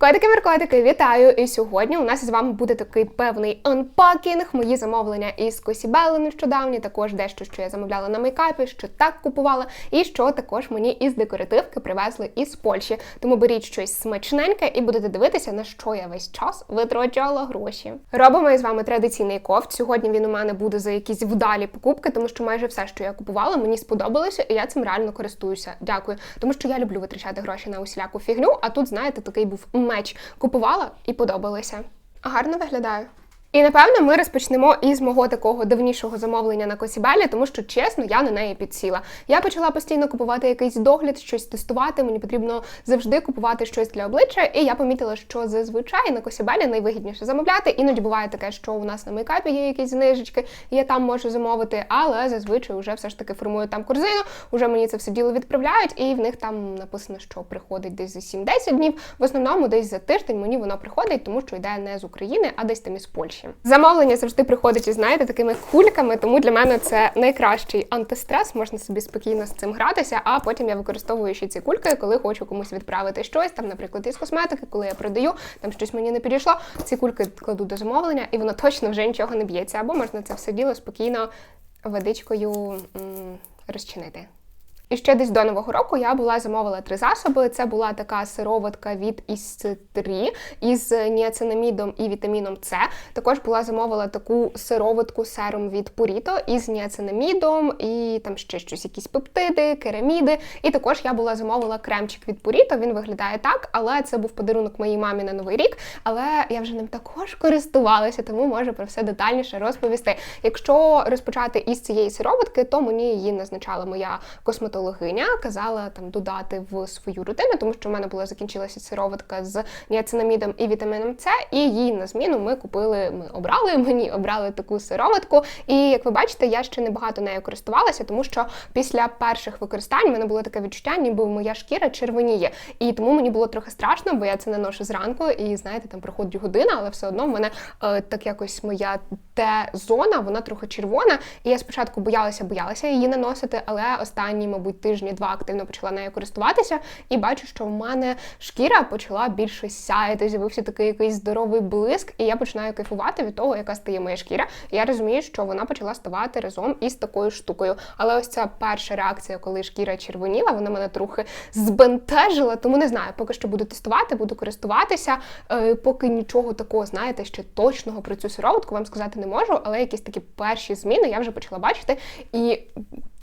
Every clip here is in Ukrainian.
Котики-меркотики, вітаю! І сьогодні у нас з вами буде такий певний анпакінг. Мої замовлення із Косібели нещодавні, також дещо, що я замовляла на мейкапі, що так купувала, і що також мені із декоративки привезли із Польщі. Тому беріть щось смачненьке і будете дивитися, на що я весь час витрачала гроші. Робимо із вами традиційний кофт. Сьогодні він у мене буде за якісь вдалі покупки, тому що майже все, що я купувала, мені сподобалося, і я цим реально користуюся. Дякую. Тому що я люблю витрачати гроші на усіляку фігню. А тут, знаєте, такий був меч. Купувала і подобалися. Гарно виглядаю. І напевно ми розпочнемо із мого такого давнішого замовлення на Косібелі, тому що чесно, я на неї підсіла. Я почала постійно купувати якийсь догляд, щось тестувати. Мені потрібно завжди купувати щось для обличчя. І я помітила, що зазвичай на Косібелі найвигідніше замовляти. Іноді буває таке, що у нас на мейкапі є якісь знижечки, і я там можу замовити, але зазвичай вже все ж таки формую там корзину. Уже мені це все діло відправляють, і в них там написано, що приходить десь за 7-10 днів. В основному десь за тиждень мені воно приходить, тому що йде не з України, а десь там із Польщі. Замовлення завжди приходить, і знаєте, такими кульками, тому для мене це найкращий антистрес. Можна собі спокійно з цим гратися, а потім я використовую ще ці кульки, коли хочу комусь відправити щось. Там, наприклад, із косметики, коли я продаю, там щось мені не підійшло. Ці кульки кладу до замовлення, і воно точно вже нічого не б'ється. Або можна це все діло спокійно водичкою м розчинити. І ще десь до нового року я була замовила три засоби. Це була така сироватка від ІС-3 із ніацинамідом і вітаміном С. Також була замовила таку сироватку серум від Purito із ніацинамідом і там ще щось, якісь пептиди, кераміди. І також я була замовила кремчик від Purito. Він виглядає так, але це був подарунок моїй мамі на новий рік. Але я вже ним також користувалася, тому можу про все детальніше розповісти. Якщо розпочати із цієї сироватки, то мені її назначала моя косметологія дерматологиня казала там додати в свою рутину, тому що в мене була закінчилася сироватка з ніацинамідом і вітаміном С, і її на зміну ми купили, ми обрали мені, обрали таку сироватку. І як ви бачите, я ще небагато нею користувалася, тому що після перших використань в мене було таке відчуття, ніби моя шкіра червоніє. І тому мені було трохи страшно, бо я це наношу зранку, і знаєте, там проходить година, але все одно в мене е, так якось моя Т-зона, вона трохи червона. І я спочатку боялася, боялася її наносити, але останні, мабуть мабуть, тижні-два активно почала нею користуватися, і бачу, що в мене шкіра почала більше сяяти, з'явився такий якийсь здоровий блиск, і я починаю кайфувати від того, яка стає моя шкіра. Я розумію, що вона почала ставати разом із такою штукою. Але ось ця перша реакція, коли шкіра червоніла, вона мене трохи збентежила, тому не знаю, поки що буду тестувати, буду користуватися. Е, поки нічого такого, знаєте, ще точного про цю сироватку вам сказати не можу, але якісь такі перші зміни я вже почала бачити. І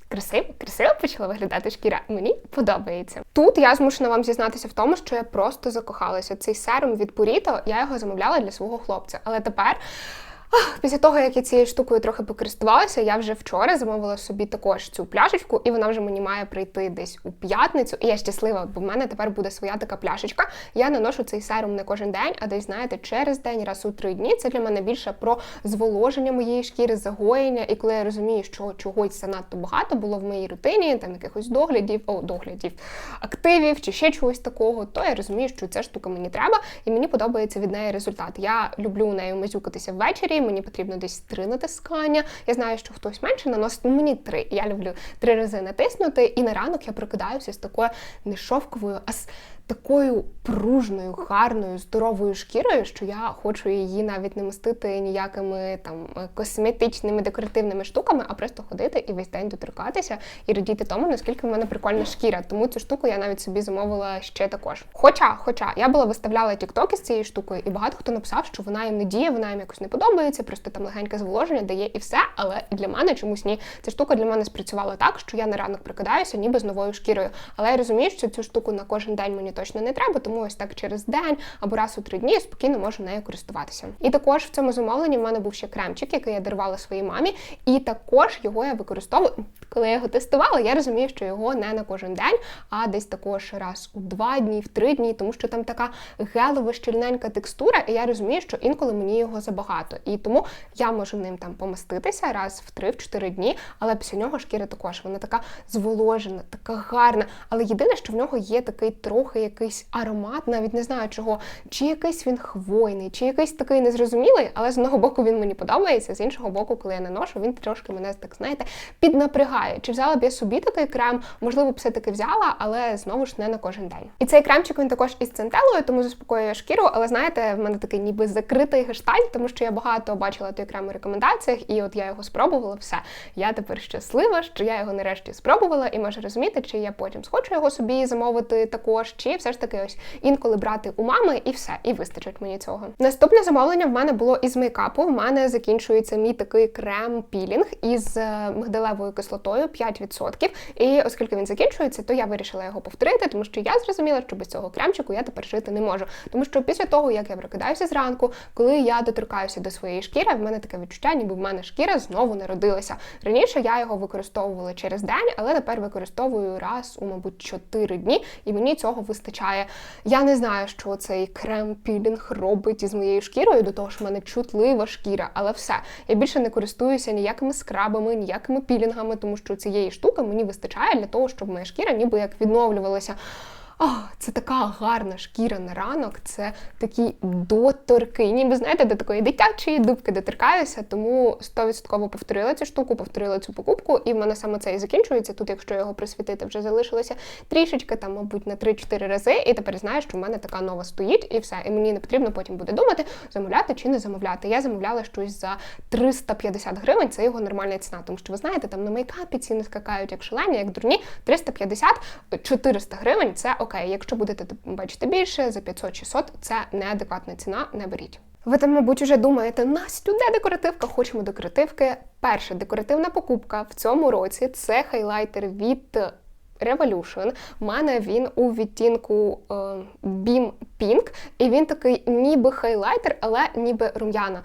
красиво, красиво почала виглядати шкіра. Мені подобається. Тут я змушена вам зізнатися в тому, що я просто закохалася. Цей серум від Purito, я його замовляла для свого хлопця. Але тепер. Після того, як я цією штукою трохи покористувалася, я вже вчора замовила собі також цю пляшечку, і вона вже мені має прийти десь у п'ятницю. І я щаслива, бо в мене тепер буде своя така пляшечка. Я наношу цей серум не кожен день, а десь, знаєте, через день, раз у три дні. Це для мене більше про зволоження моєї шкіри, загоєння. І коли я розумію, що чогось занадто багато було в моїй рутині, там якихось доглядів, о, доглядів, активів чи ще чогось такого, то я розумію, що ця штука мені треба, і мені подобається від неї результат. Я люблю нею мазюкатися ввечері мені потрібно десь три натискання. Я знаю, що хтось менше наносить, ну мені три. Я люблю три рази натиснути, і на ранок я прокидаюся з такою не шовковою, а з такою пружною, гарною, здоровою шкірою, що я хочу її навіть не мастити ніякими там косметичними декоративними штуками, а просто ходити і весь день доторкатися і радіти тому, наскільки в мене прикольна шкіра. Тому цю штуку я навіть собі замовила ще також. Хоча, хоча я була виставляла тіктоки з цією штукою, і багато хто написав, що вона їм не діє, вона їм якось не подобається, просто там легеньке зволоження дає і все. Але для мене чомусь ні. Ця штука для мене спрацювала так, що я на ранок прикидаюся, ніби з новою шкірою. Але я розумію, що цю штуку на кожен день мені точно не треба, тому ось так через день або раз у три дні спокійно можу нею користуватися. І також в цьому замовленні в мене був ще кремчик, який я дарувала своїй мамі, і також його я використовую. Коли я його тестувала, я розумію, що його не на кожен день, а десь також раз у два дні, в три дні, тому що там така гелова щільненька текстура, і я розумію, що інколи мені його забагато. І тому я можу ним там помаститися раз в три-чотири дні, але після нього шкіра також вона така зволожена, така гарна. Але єдине, що в нього є такий трохи якийсь аромат, навіть не знаю чого, чи якийсь він хвойний, чи якийсь такий незрозумілий, але з одного боку він мені подобається, з іншого боку, коли я наношу, він трошки мене так знаєте піднапрягає. Чи взяла б я собі такий крем? Можливо, б все-таки взяла, але знову ж не на кожен день. І цей кремчик він також із центелою, тому заспокоює шкіру. Але знаєте, в мене такий ніби закритий гештальт, тому що я багато бачила той крем у рекомендаціях, і от я його спробувала. Все, я тепер щаслива, що я його нарешті спробувала, і можу розуміти, чи я потім схочу його собі замовити також, чи все ж таки ось інколи брати у мами, і все, і вистачить мені цього. Наступне замовлення в мене було із мейкапу. В мене закінчується мій такий крем-пілінг із е, мигдалевою кислотою 5%. І оскільки він закінчується, то я вирішила його повторити, тому що я зрозуміла, що без цього кремчику я тепер жити не можу. Тому що після того, як я прокидаюся зранку, коли я доторкаюся до своєї шкіри, в мене таке відчуття, ніби в мене шкіра знову народилася. Раніше я його використовувала через день, але тепер використовую раз у, мабуть, 4 дні, і мені цього вистачає. Я не знаю, що цей крем-пілінг робить із моєю шкірою, до того що в мене чутлива шкіра, але все. Я більше не користуюся ніякими скрабами, ніякими пілінгами, тому що цієї штуки мені вистачає для того, щоб моя шкіра ніби як відновлювалася. О, це така гарна шкіра на ранок, це такі доторки. Ніби знаєте, до такої дитячої дубки доторкаюся, тому 100% повторила цю штуку, повторила цю покупку, і в мене саме це і закінчується. Тут, якщо його присвітити, вже залишилося трішечки, там, мабуть, на 3-4 рази. І тепер знаю, що в мене така нова стоїть, і все. І мені не потрібно потім буде думати, замовляти чи не замовляти. Я замовляла щось за 350 гривень, це його нормальна ціна. Тому що ви знаєте, там на мейкапі ціни скакають як шалені, як дурні. 350-400 гривень це окей. Якщо будете бачити більше за 500-600, це неадекватна ціна, не беріть. Ви там, мабуть, вже думаєте, Настю, де декоративка? Хочемо декоративки. Перша декоративна покупка в цьому році це хайлайтер від Revolution. У мене він у відтінку е, Beam Pink, і він такий ніби хайлайтер, але ніби рум'яна.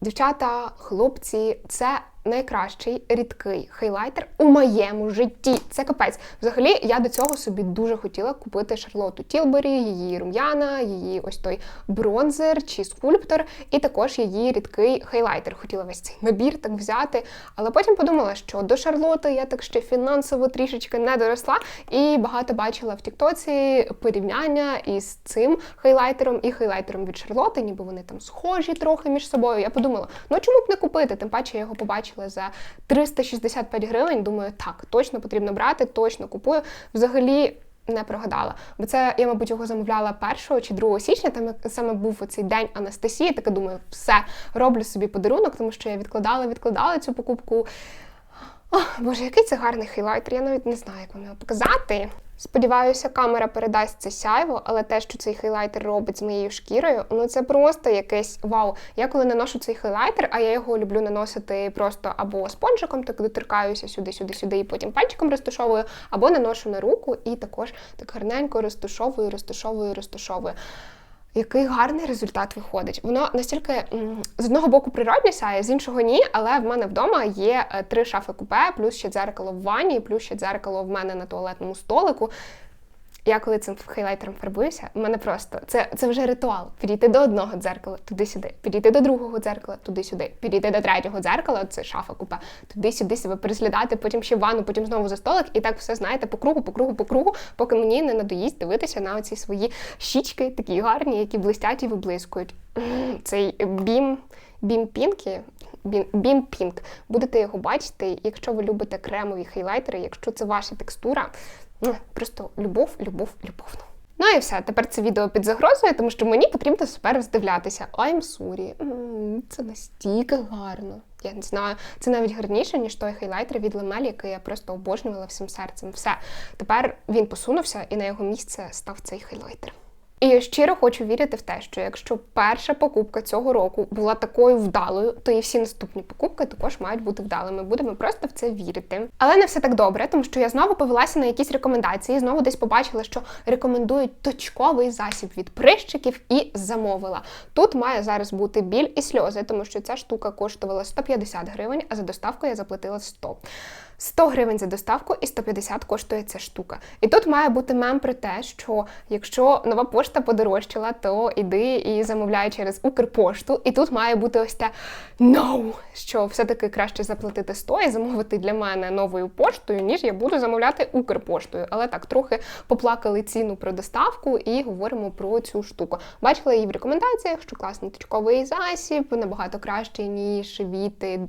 Дівчата, хлопці, це найкращий рідкий хайлайтер у моєму житті. Це капець. Взагалі, я до цього собі дуже хотіла купити Шарлоту Тілбері, її рум'яна, її ось той бронзер чи скульптор, і також її рідкий хайлайтер. Хотіла весь цей набір так взяти. Але потім подумала, що до Шарлоти я так ще фінансово трішечки не доросла, і багато бачила в Тіктоці порівняння із цим хайлайтером і хайлайтером від Шарлоти, ніби вони там схожі трохи між собою. Я подумала, ну чому б не купити? Тим паче я його побачила побачила за 365 гривень. Думаю, так, точно потрібно брати, точно купую. Взагалі. Не прогадала, бо це я, мабуть, його замовляла 1 чи 2 січня. Там саме був оцей день Анастасії. Таке думаю, все роблю собі подарунок, тому що я відкладала, відкладала цю покупку. О, Боже, який це гарний хайлайтер, я навіть не знаю, як вам його показати. Сподіваюся, камера передасть це сяйво, але те, що цей хайлайтер робить з моєю шкірою, ну це просто якесь вау. Я коли наношу цей хайлайтер, а я його люблю наносити просто або спонжиком, так доторкаюся сюди, сюди, сюди, і потім пальчиком розташовую, або наношу на руку і також так гарненько розташовую, розташовую, розташовую який гарний результат виходить. Воно настільки з одного боку природне сяє, з іншого ні. Але в мене вдома є е, три шафи купе, плюс ще дзеркало в ванні, плюс ще дзеркало в мене на туалетному столику. Я коли цим хайлайтером фарбуюся, у мене просто це це вже ритуал. Підійти до одного дзеркала, туди-сюди, підійти до другого дзеркала, туди-сюди, підійти до третього дзеркала, це шафа купа, туди-сюди себе переслідати, потім ще в ванну, потім знову за столик, і так все знаєте по кругу, по кругу, по кругу, поки мені не надоїсть дивитися на оці свої щічки, такі гарні, які блистять і виблискують. Цей бім, бім пінкі. Бім Пінк. Будете його бачити, якщо ви любите кремові хайлайтери, якщо це ваша текстура, Ну, просто любов, любов, любов. Ну і все. Тепер це відео під загрозою, тому що мені потрібно тепер роздивлятися. I'm sorry. Це настільки гарно. Я не знаю, це навіть гарніше, ніж той хайлайтер від Ламель, який я просто обожнювала всім серцем. Все. Тепер він посунувся і на його місце став цей хайлайтер. І щиро хочу вірити в те, що якщо перша покупка цього року була такою вдалою, то і всі наступні покупки також мають бути вдалими. Будемо просто в це вірити. Але не все так добре, тому що я знову повелася на якісь рекомендації, знову десь побачила, що рекомендують точковий засіб від прищиків і замовила. Тут має зараз бути біль і сльози, тому що ця штука коштувала 150 гривень, а за доставку я заплатила 100. 100 гривень за доставку і 150 коштує ця штука. І тут має бути мем про те, що якщо нова пошта подорожчала, то іди і замовляй через Укрпошту. І тут має бути ось те no, що все-таки краще заплатити 100 і замовити для мене новою поштою, ніж я буду замовляти Укрпоштою. Але так, трохи поплакали ціну про доставку і говоримо про цю штуку. Бачила її в рекомендаціях, що класний точковий засіб, набагато кращий, ніж від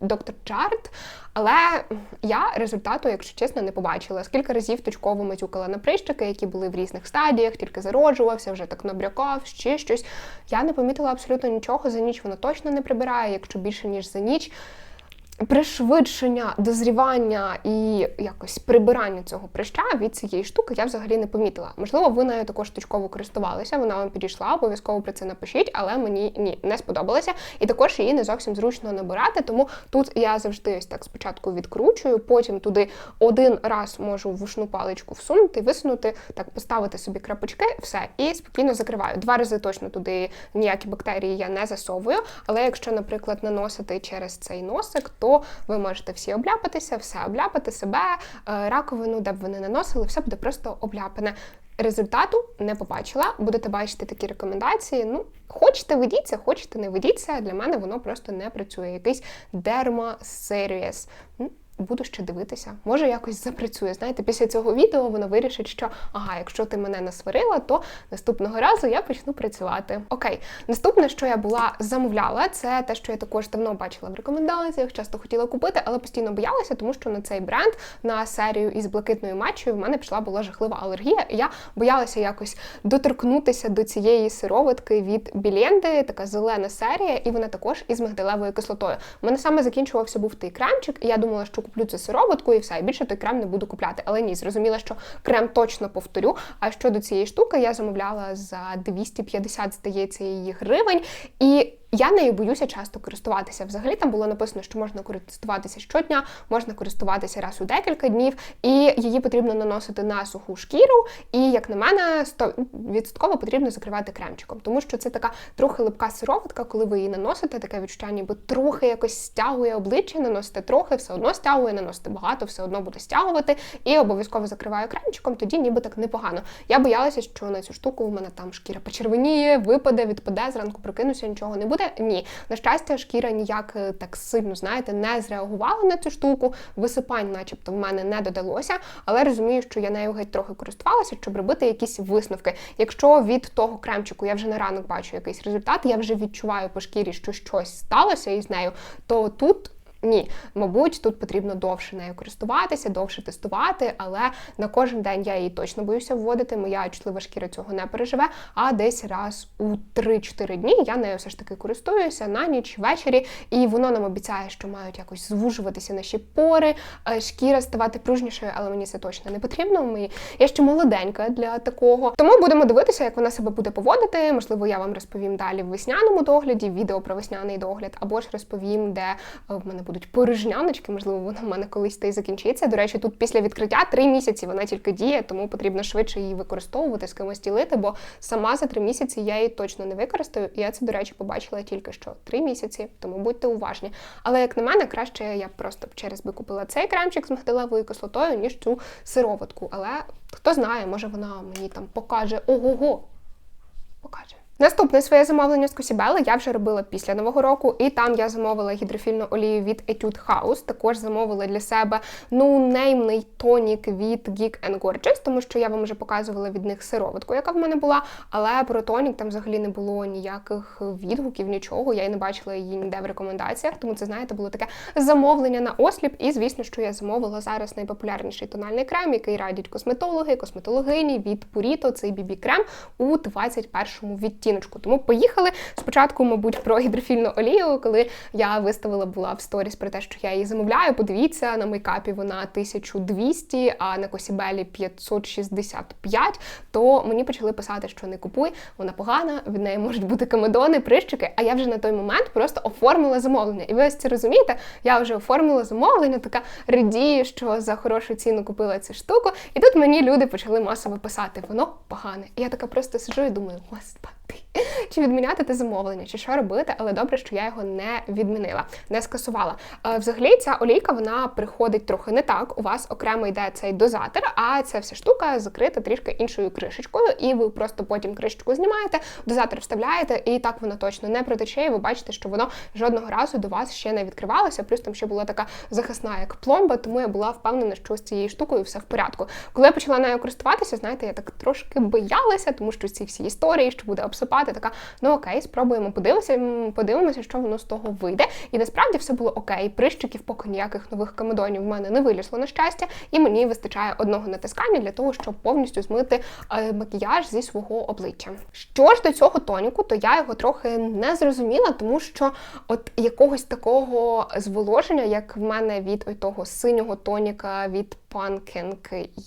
доктор Чарт. Але я результату, якщо чесно, не побачила. Скільки разів точково матюкала на прищики, які були в різних стадіях, тільки зароджувався, вже так набрякав, ще щось. Я не помітила абсолютно нічого. За ніч воно точно не прибирає, якщо більше ніж за ніч пришвидшення дозрівання і якось прибирання цього прища від цієї штуки я взагалі не помітила. Можливо, ви нею також точково користувалися, вона вам підійшла, обов'язково про це напишіть, але мені ні, не сподобалося. І також її не зовсім зручно набирати. Тому тут я завжди ось так спочатку відкручую, потім туди один раз можу вушну паличку всунути, висунути, так поставити собі крапочки, все, і спокійно закриваю. Два рази точно туди ніякі бактерії я не засовую. Але якщо, наприклад, наносити через цей носик, то ви можете всі обляпатися, все обляпати себе, е, раковину, де б ви не наносили, все буде просто обляпане. Результату не побачила, будете бачити такі рекомендації. Ну, хочете ведіться, хочете не ведіться. Для мене воно просто не працює. Якийсь Series буду ще дивитися. Може, якось запрацює. Знаєте, після цього відео воно вирішить, що ага, якщо ти мене насварила, то наступного разу я почну працювати. Окей, наступне, що я була замовляла, це те, що я також давно бачила в рекомендаціях, часто хотіла купити, але постійно боялася, тому що на цей бренд на серію із блакитною матчею в мене пішла була жахлива алергія. і Я боялася якось доторкнутися до цієї сироватки від Біленди, така зелена серія, і вона також із мигдалевою кислотою. У мене саме закінчувався був той кремчик, і я думала, що куплю цю сироватку і все, і більше той крем не буду купляти. Але ні, зрозуміла, що крем точно повторю. А щодо цієї штуки я замовляла за 250, здається, її гривень. І я нею боюся часто користуватися. Взагалі там було написано, що можна користуватися щодня, можна користуватися раз у декілька днів, і її потрібно наносити на суху шкіру. І, як на мене, 100% потрібно закривати кремчиком, тому що це така трохи липка сироватка, коли ви її наносите, таке відчуття, ніби трохи якось стягує обличчя, наносите трохи, все одно стягує, наносите багато, все одно буде стягувати. І обов'язково закриваю кремчиком, тоді ніби так непогано. Я боялася, що на цю штуку в мене там шкіра почервоніє, випаде, відпаде, зранку прокинуся, нічого не буде буде? Ні. На щастя, шкіра ніяк е, так сильно, знаєте, не зреагувала на цю штуку. Висипань, начебто, в мене не додалося, але розумію, що я нею геть трохи користувалася, щоб робити якісь висновки. Якщо від того кремчику я вже на ранок бачу якийсь результат, я вже відчуваю по шкірі, що щось сталося із нею, то тут. Ні, мабуть, тут потрібно довше нею користуватися, довше тестувати, але на кожен день я її точно боюся вводити. Моя чутлива шкіра цього не переживе. А десь раз у 3-4 дні я нею все ж таки користуюся на ніч ввечері, і воно нам обіцяє, що мають якось звужуватися наші пори, е, шкіра ставати пружнішою, але мені це точно не потрібно. Ми Я ще молоденька для такого. Тому будемо дивитися, як вона себе буде поводити. Можливо, я вам розповім далі в весняному догляді, відео про весняний догляд, або ж розповім, де е, в мене будуть порожняночки, можливо, вона в мене колись та й закінчиться. До речі, тут після відкриття три місяці вона тільки діє, тому потрібно швидше її використовувати, з кимось ділити, бо сама за три місяці я її точно не використаю. І я це, до речі, побачила тільки що три місяці, тому будьте уважні. Але як на мене, краще я просто через би купила цей кремчик з мигдалевою кислотою, ніж цю сироватку. Але хто знає, може вона мені там покаже ого-го. Покаже. Наступне своє замовлення з Косібели я вже робила після нового року, і там я замовила гідрофільну олію від Etude House. Також замовила для себе ноунеймний тонік від Geek and Gorgeous, тому що я вам вже показувала від них сироватку, яка в мене була. Але про тонік там взагалі не було ніяких відгуків, нічого. Я й не бачила її ніде в рекомендаціях, тому це, знаєте, було таке замовлення на осліп. І звісно, що я замовила зараз найпопулярніший тональний крем, який радять косметологи, косметологині від Purito, цей BB крем у 21 відтінку відтіночку. Тому поїхали. Спочатку, мабуть, про гідрофільну олію, коли я виставила була в сторіс про те, що я її замовляю. Подивіться, на мейкапі вона 1200, а на Косібелі 565, то мені почали писати, що не купуй, вона погана, від неї можуть бути комедони, прищики. А я вже на той момент просто оформила замовлення. І ви ось це розумієте? Я вже оформила замовлення, така радію, що за хорошу ціну купила цю штуку. І тут мені люди почали масово писати, воно погане. І я така просто сижу і думаю, господи. Чи відміняти те замовлення, чи що робити, але добре, що я його не відмінила, не скасувала. Е, Взагалі, ця олійка вона приходить трохи не так. У вас окремо йде цей дозатор, а ця вся штука закрита трішки іншою кришечкою, і ви просто потім кришечку знімаєте, дозатор вставляєте, і так воно точно не протече. І ви бачите, що воно жодного разу до вас ще не відкривалося. Плюс там ще була така захисна, як пломба, тому я була впевнена, що з цією штукою все в порядку. Коли я почала нею користуватися, знаєте, я так трошки боялася, тому що ці всі історії, що буде обсипати, така ну окей, спробуємо подивимося, подивимося, що воно з того вийде. І насправді все було окей. Прищиків поки ніяких нових камедонів в мене не вилізло на щастя, і мені вистачає одного натискання для того, щоб повністю змити е, макіяж зі свого обличчя. Що ж до цього тоніку, то я його трохи не зрозуміла, тому що от якогось такого зволоження, як в мене від того синього тоніка від Pumpkin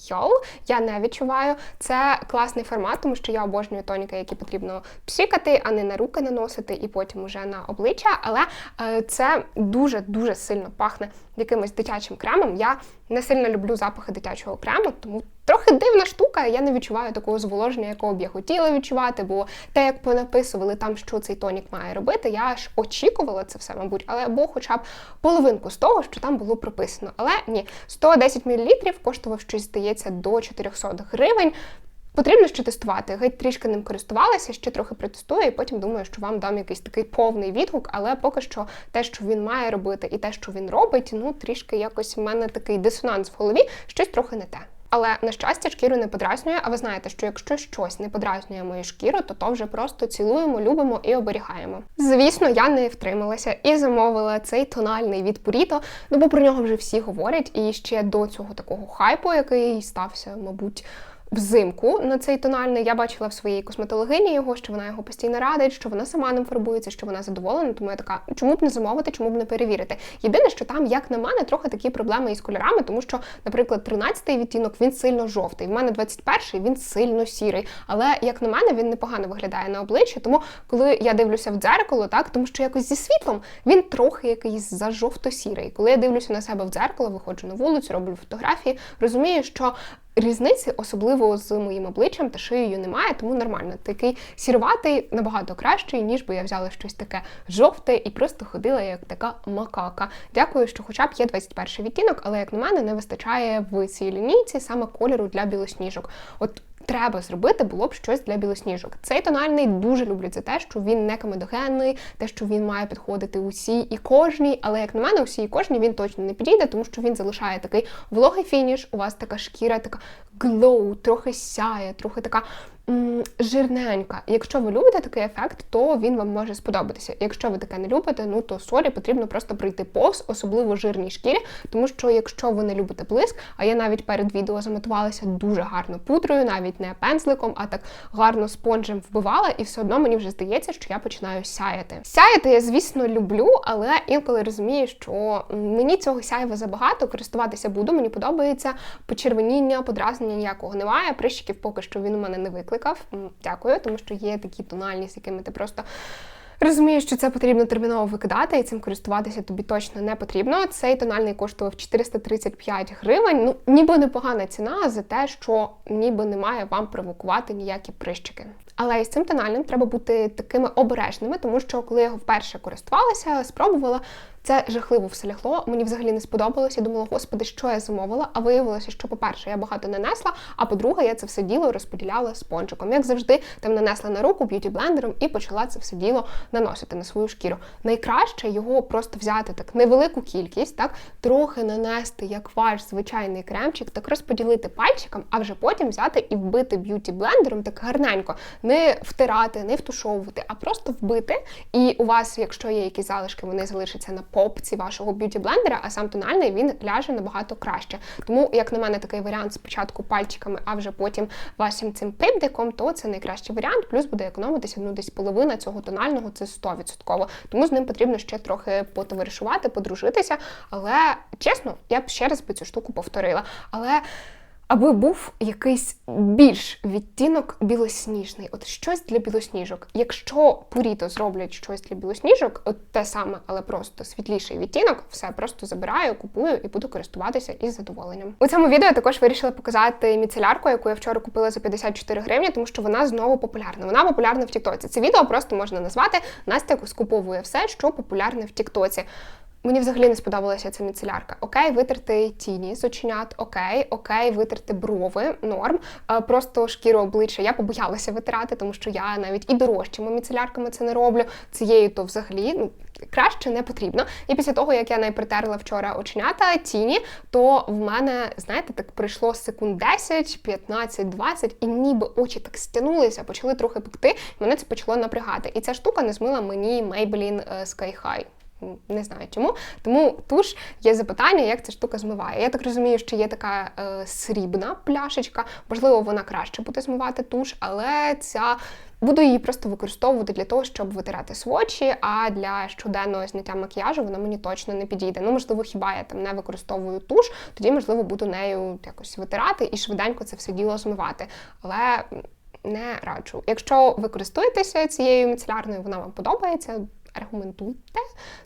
Йол. я не відчуваю. Це класний формат, тому що я обожнюю тоніки, які потрібно псікати, а не на руки наносити і потім уже на обличчя. Але е, це дуже дуже сильно пахне якимось дитячим кремом. Я не сильно люблю запахи дитячого крему, тому трохи дивна штука. Я не відчуваю такого зволоження, якого б я хотіла відчувати, бо те, як понаписували там, що цей тонік має робити, я ж очікувала це все, мабуть, але або хоча б половинку з того, що там було прописано. Але ні, 110 мл коштував щось, здається, до 400 гривень. Потрібно ще тестувати. Геть трішки ним користувалася, ще трохи протестую, і потім думаю, що вам дам якийсь такий повний відгук, але поки що те, що він має робити, і те, що він робить, ну трішки якось в мене такий дисонанс в голові, щось трохи не те. Але на щастя, шкіру не подразнює. А ви знаєте, що якщо щось не подразнює мою шкіру, то то вже просто цілуємо, любимо і оберігаємо. Звісно, я не втрималася і замовила цей тональний від Purito, ну бо про нього вже всі говорять. І ще до цього такого хайпу, який стався, мабуть. Взимку на цей тональний я бачила в своїй косметологині його, що вона його постійно радить, що вона сама ним фарбується, що вона задоволена. Тому я така, чому б не замовити, чому б не перевірити. Єдине, що там, як на мене, трохи такі проблеми із кольорами, тому що, наприклад, 13-й відтінок він сильно жовтий. В мене 21-й він сильно сірий. Але як на мене, він непогано виглядає на обличчі. Тому коли я дивлюся в дзеркало, так тому що якось зі світлом він трохи якийсь за жовто-сірий. Коли я дивлюся на себе в дзеркало, виходжу на вулицю, роблю фотографії, розумію, що Різниці, особливо з моїм обличчям та шиєю, немає, тому нормально. Такий сірватий набагато кращий, ніж би я взяла щось таке жовте і просто ходила як така макака. Дякую, що хоча б є 21 відтінок, але як на мене не вистачає в цій лінійці саме кольору для білосніжок. От треба зробити було б щось для білосніжок. Цей тональний дуже люблять за те, що він не комедогенний, те, що він має підходити усій і кожній. Але як на мене, усій і кожній він точно не підійде, тому що він залишає такий вологий фініш. У вас така шкіра, така глоу, трохи сяє, трохи така. Жирненька. Якщо ви любите такий ефект, то він вам може сподобатися. Якщо ви таке не любите, ну то сорі, потрібно просто пройти повз, особливо жирній шкірі, тому що якщо ви не любите блиск, а я навіть перед відео замотувалася дуже гарно пудрою, навіть не пензликом, а так гарно спонжем вбивала, і все одно мені вже здається, що я починаю сяяти. Сяяти я, звісно, люблю, але інколи розумію, що мені цього сяєва забагато, користуватися буду, мені подобається почервоніння, подразнення ніякого немає. Прищиків поки що він у мене не викликав. Дякую, тому що є такі тональні, з якими ти просто. Розумієш, що це потрібно терміново викидати, і цим користуватися тобі точно не потрібно. Цей тональний коштував 435 гривень. Ну, ніби непогана ціна за те, що ніби не має вам провокувати ніякі прищики. Але із цим тональним треба бути такими обережними, тому що коли я його вперше користувалася, спробувала. Це жахливо все лягло. Мені взагалі не сподобалося. Думала, господи, що я замовила. А виявилося, що, по-перше, я багато не несла, а по-друге, я це все діло розподіляла спонжиком. Як завжди, там нанесла на руку б'юті-блендером і почала це все діло наносити на свою шкіру. Найкраще його просто взяти так невелику кількість, так трохи нанести як ваш звичайний кремчик, так розподілити пальчиком, а вже потім взяти і вбити б'юті-блендером так гарненько, не втирати, не втушовувати, а просто вбити. І у вас, якщо є якісь залишки, вони залишаться на попці вашого б'юті-блендера, а сам тональний він ляже набагато краще. Тому, як на мене, такий варіант спочатку пальчиками, а вже потім вашим цим пипдиком, то це найкращий варіант. Плюс буде економитися ну десь половина цього тонального, це 100%. Тому з ним потрібно ще трохи потоваришувати, подружитися. Але чесно, я б ще раз би цю штуку повторила. Але Аби був якийсь більш відтінок білосніжний, от щось для білосніжок. Якщо Purito зроблять щось для білосніжок, от те саме, але просто світліший відтінок, все просто забираю, купую і буду користуватися із задоволенням. У цьому відео також вирішила показати міцелярку, яку я вчора купила за 54 гривні, тому що вона знову популярна. Вона популярна в Тіктоці. Це відео просто можна назвати Настя скуповує все, що популярне в Тіктоці. Мені взагалі не сподобалася ця міцелярка. Окей, витерти тіні з оченят, окей, окей, витерти брови, норм. А, Просто шкіру обличчя я побоялася витирати, тому що я навіть і дорожчими міцелярками це не роблю. Цією то взагалі ну, краще не потрібно. І після того, як я не притерла вчора оченята тіні, то в мене, знаєте, так пройшло секунд 10, 15, 20, і ніби очі так стягнулися, почали трохи пекти, і мене це почало напрягати. І ця штука не змила мені Maybelline е, Sky High. Не знаю чому. Тому туш є запитання, як ця штука змиває. Я так розумію, що є така е, срібна пляшечка, можливо, вона краще буде змивати туш, але ця. Буду її просто використовувати для того, щоб витирати свочі, а для щоденного зняття макіяжу вона мені точно не підійде. Ну, можливо, хіба я там не використовую туш, тоді, можливо, буду нею якось витирати і швиденько це все діло змивати. Але не раджу. Якщо ви користуєтеся цією міцелярною, вона вам подобається аргументуйте.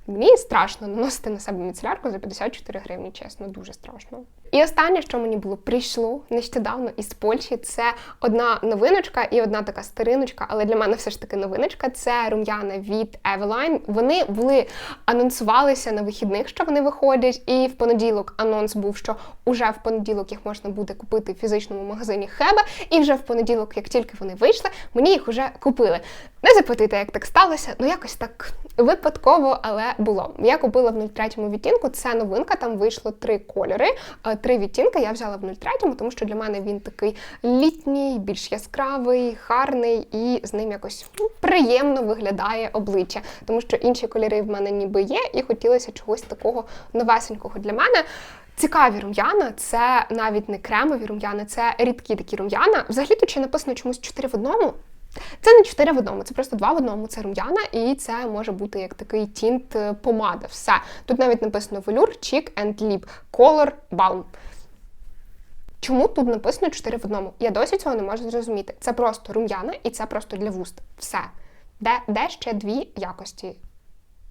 Мені страшно наносити на себе міцелярку за 54 гривні, чесно, дуже страшно. І останнє, що мені було прийшло нещодавно із Польщі, це одна новиночка і одна така стариночка, але для мене все ж таки новиночка це рум'яна від Eveline. Вони були анонсувалися на вихідних, що вони виходять, і в понеділок анонс був, що уже в понеділок їх можна буде купити в фізичному магазині Хебе, і вже в понеділок, як тільки вони вийшли, мені їх вже купили. Не запитайте, як так сталося, ну якось так випадково, але було. Я купила в 03 відтінку. Це новинка, там вийшло три кольори, е, три відтінки. Я взяла в 03, тому що для мене він такий літній, більш яскравий, гарний і з ним якось ну, приємно виглядає обличчя, тому що інші кольори в мене ніби є, і хотілося чогось такого новесенького для мене. Цікаві рум'яна, це навіть не кремові рум'яна, це рідкі такі рум'яна. Взагалі тут ще написано чомусь 4 в одному. Це не 4 в одному, це просто два в одному. Це рум'яна, і це може бути як такий тінт е, помада. Все. Тут навіть написано Velour, Cheek and Lip, Color Balm. Чому тут написано 4 в одному? Я досі цього не можу зрозуміти. Це просто рум'яна і це просто для вуст. Все. Де, де ще дві якості?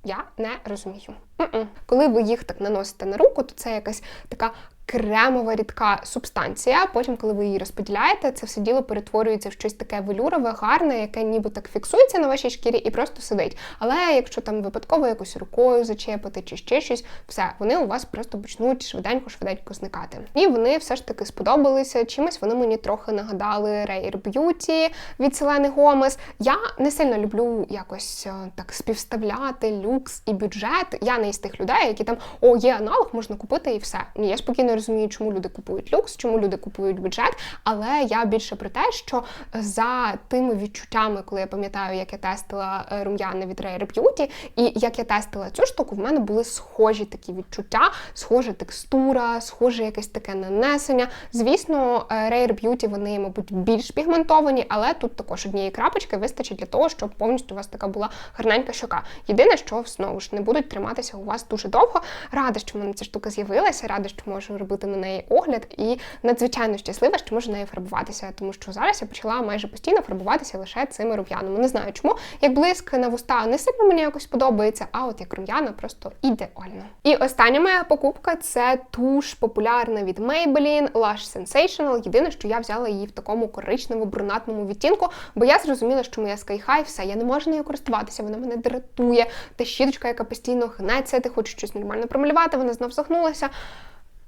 Я не розумію. Mm -mm. Коли ви їх так наносите на руку, то це якась така кремова рідка субстанція. Потім, коли ви її розподіляєте, це все діло перетворюється в щось таке велюрове, гарне, яке ніби так фіксується на вашій шкірі і просто сидить. Але якщо там випадково якось рукою зачепити чи ще щось, все, вони у вас просто почнуть швиденько-швиденько зникати. І вони все ж таки сподобалися. Чимось вони мені трохи нагадали Rare Beauty від Селени Гомес. Я не сильно люблю якось е, так співставляти люкс і бюджет. Я не із тих людей, які там о, є аналог, можна купити і все. Ні, я спокійно розумію, чому люди купують люкс, чому люди купують бюджет. Але я більше про те, що за тими відчуттями, коли я пам'ятаю, як я тестила е, рум'яни від Rare Beauty, і як я тестила цю штуку, в мене були схожі такі відчуття, схожа текстура, схоже якесь таке нанесення. Звісно, е, Rare Beauty, вони, мабуть, більш пігментовані, але тут також однієї крапочки вистачить для того, щоб повністю у вас така була гарненька щока. Єдине, що знову ж не будуть триматися у вас дуже довго. Рада, що в мене ця штука з'явилася, рада, що можу робити на неї огляд, і надзвичайно щаслива, що можу нею фарбуватися, тому що зараз я почала майже постійно фарбуватися лише цими рум'янами. Не знаю чому. Як блиск на вуста не сильно мені якось подобається, а от як рум'яна просто ідеально. І остання моя покупка це туш популярна від Maybelline Lush Sensational. Єдине, що я взяла її в такому коричнево-брунатному відтінку, бо я зрозуміла, що моя Sky High, все, я не можу нею користуватися, вона мене дратує. Та щіточка, яка постійно гнеться, ти хочеш щось нормально промалювати, вона знов загнулася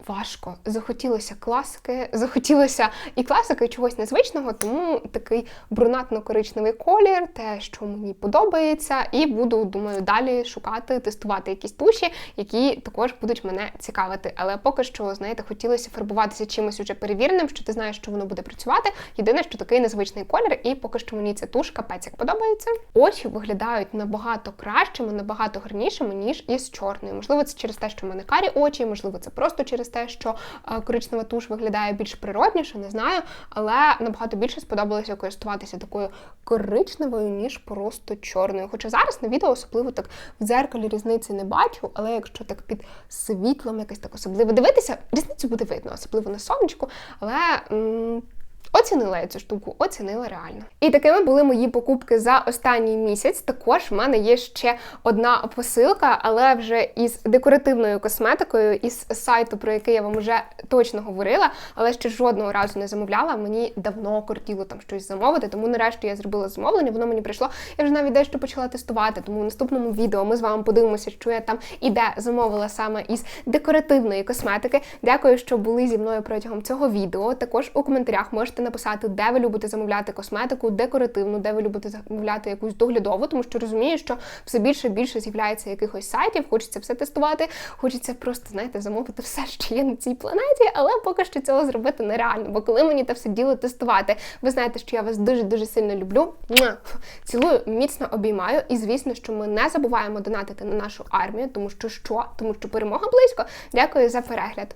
важко. Захотілося класики, захотілося і класики, і чогось незвичного, тому такий брунатно-коричневий колір, те, що мені подобається, і буду, думаю, далі шукати, тестувати якісь туші, які також будуть мене цікавити. Але поки що, знаєте, хотілося фарбуватися чимось уже перевіреним, що ти знаєш, що воно буде працювати. Єдине, що такий незвичний колір, і поки що мені ця туш капець як подобається. Очі виглядають набагато кращими, набагато гарнішими, ніж із чорною. Можливо, це через те, що в мене карі очі, можливо, це просто через те те, що е, коричнева туш виглядає більш природніше, не знаю, але набагато більше сподобалося користуватися такою коричневою, ніж просто чорною. Хоча зараз на відео особливо так в дзеркалі різниці не бачу, але якщо так під світлом якось так особливо дивитися, різницю буде видно, особливо на сонечку. Але. м, Оцінила я цю штуку, оцінила реально. І такими були мої покупки за останній місяць. Також в мене є ще одна посилка, але вже із декоративною косметикою, із сайту, про який я вам вже точно говорила, але ще жодного разу не замовляла. Мені давно кортіло там щось замовити, тому нарешті я зробила замовлення, воно мені прийшло. Я вже навіть дещо почала тестувати. Тому в наступному відео ми з вами подивимося, що я там і де замовила саме із декоративної косметики. Дякую, що були зі мною протягом цього відео. Також у коментарях можете написати, де ви любите замовляти косметику, декоративну, де ви любите замовляти якусь доглядову, тому що розумію, що все більше і більше з'являється якихось сайтів, хочеться все тестувати, хочеться просто, знаєте, замовити все, що є на цій планеті, але поки що цього зробити нереально. Бо коли мені те все діло тестувати, ви знаєте, що я вас дуже дуже сильно люблю. Цілую, міцно обіймаю. І звісно, що ми не забуваємо донатити на нашу армію, тому що що? Тому що перемога близько. Дякую за перегляд.